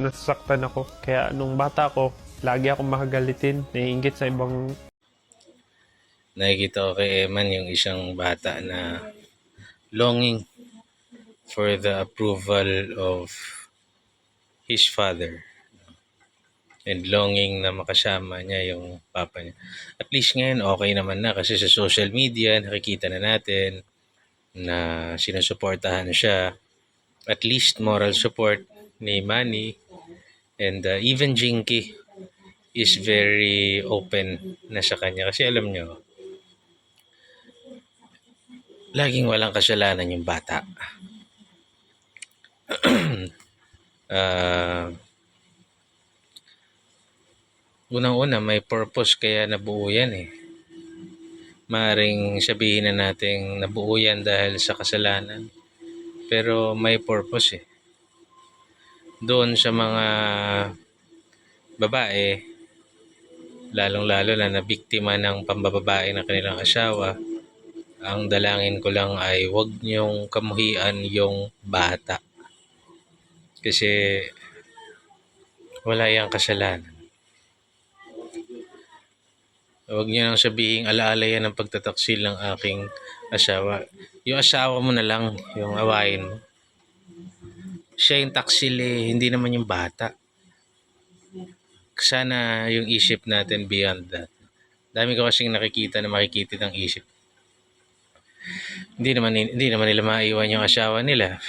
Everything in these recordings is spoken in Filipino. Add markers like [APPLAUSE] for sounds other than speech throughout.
nasasaktan ako. Kaya nung bata ko, lagi akong makagalitin, naiingit sa ibang nakikita ko kay Eman yung isang bata na longing for the approval of his father and longing na makasama niya yung papa niya. At least ngayon okay naman na kasi sa social media nakikita na natin na sinusuportahan siya. At least moral support ni Manny and uh, even Jinky is very open na sa kanya kasi alam nyo laging walang kasalanan yung bata. [CLEARS THROAT] Ah, unang-una, may purpose kaya nabuo yan eh. Maring sabihin na natin nabuo yan dahil sa kasalanan. Pero may purpose eh. Doon sa mga babae, lalong-lalo na na biktima ng pambababae ng kanilang asawa, ang dalangin ko lang ay wag niyong kamuhian yung bata. Kasi wala yang kasalanan. Huwag niyo nang sabihin alaala yan ng pagtataksil ng aking asawa. Yung asawa mo na lang, yung awayin mo. Siya yung taksil eh, hindi naman yung bata. Sana yung isip natin beyond that. Dami ko kasing nakikita na makikita ng isip hindi naman hindi naman nila maiwan yung asawa nila.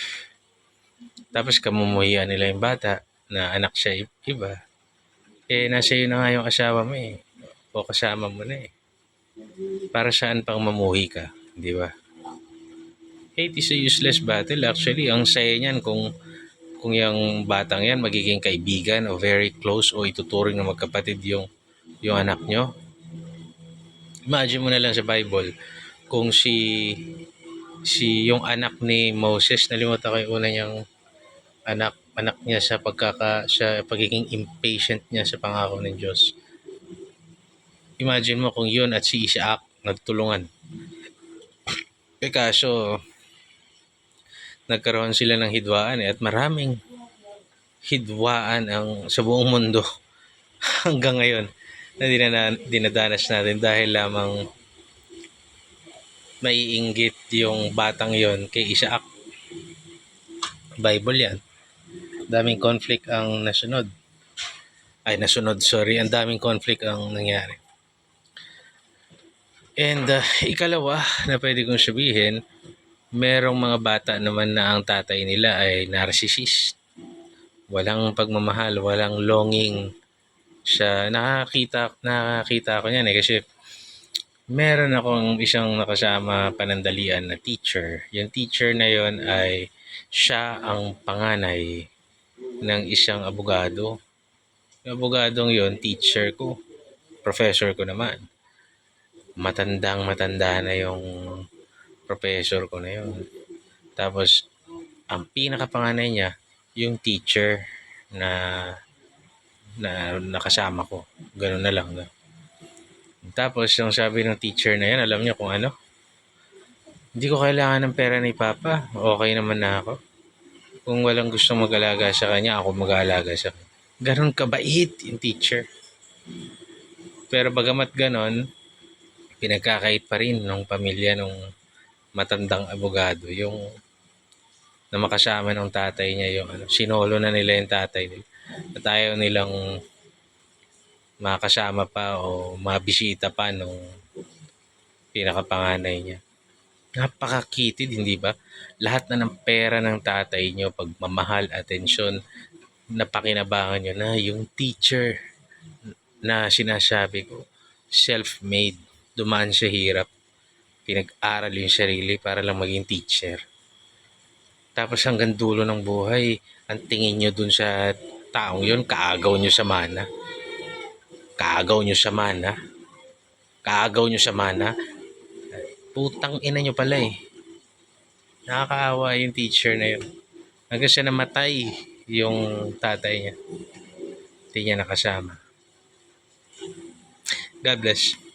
Tapos kamumuhian nila yung bata na anak siya iba. Eh, nasa iyo na nga yung asawa mo eh. O kasama mo na eh. Para saan pang mamuhi ka, di ba? Hate is a useless battle. Actually, ang saya niyan kung kung yung batang yan magiging kaibigan o very close o ituturing na magkapatid yung yung anak nyo. Imagine mo na lang sa Bible kung si si yung anak ni Moses nalimutan ko yung una niyang anak anak niya sa pagkaka sa pagiging impatient niya sa pangako ng Diyos. Imagine mo kung yun at si Isaac nagtulungan. [COUGHS] Eh kaso nagkaroon sila ng hidwaan eh, at maraming hidwaan ang sa buong mundo [LAUGHS] hanggang ngayon na dinadanas natin dahil lamang maiinggit yung batang yon kay Isaac. Bible yan. Daming conflict ang nasunod. Ay, nasunod, sorry. Ang daming conflict ang nangyari. And uh, ikalawa na pwede kong sabihin, merong mga bata naman na ang tatay nila ay narcissist. Walang pagmamahal, walang longing sa nakakita nakakita ko niyan eh kasi meron akong isang nakasama panandalian na teacher. Yung teacher na yon ay siya ang panganay ng isang abogado. Yung abogadong yon teacher ko. Professor ko naman. Matandang matanda na yung professor ko na yon. Tapos, ang pinakapanganay niya, yung teacher na na nakasama ko. Ganun na lang. No? Tapos, yung sabi ng teacher na yan, alam niyo kung ano? Hindi ko kailangan ng pera ni Papa. Okay naman na ako. Kung walang gusto mag-alaga sa kanya, ako mag-aalaga sa kanya. Ganon kabait yung teacher. Pero bagamat ganon, pinagkakait pa rin ng pamilya nung matandang abogado. Yung na makasama ng tatay niya yung ano, sinolo na nila yung tatay nila. At ayaw nilang makasama pa o mabisita pa nung pinakapanganay niya. Napakakitid, hindi ba? Lahat na ng pera ng tatay niyo, pagmamahal, atensyon, napakinabangan niyo na yung teacher na sinasabi ko, self-made, dumaan sa hirap, pinag-aral yung sarili para lang maging teacher. Tapos hanggang dulo ng buhay, ang tingin nyo dun sa taong yun, kaagaw nyo sa mana. Kaagaw nyo sa mana. Kaagaw nyo sa mana. Putang ina nyo pala eh. Nakakaawa yung teacher na yun. Hanggang siya namatay yung tatay niya. Hindi niya nakasama. God bless.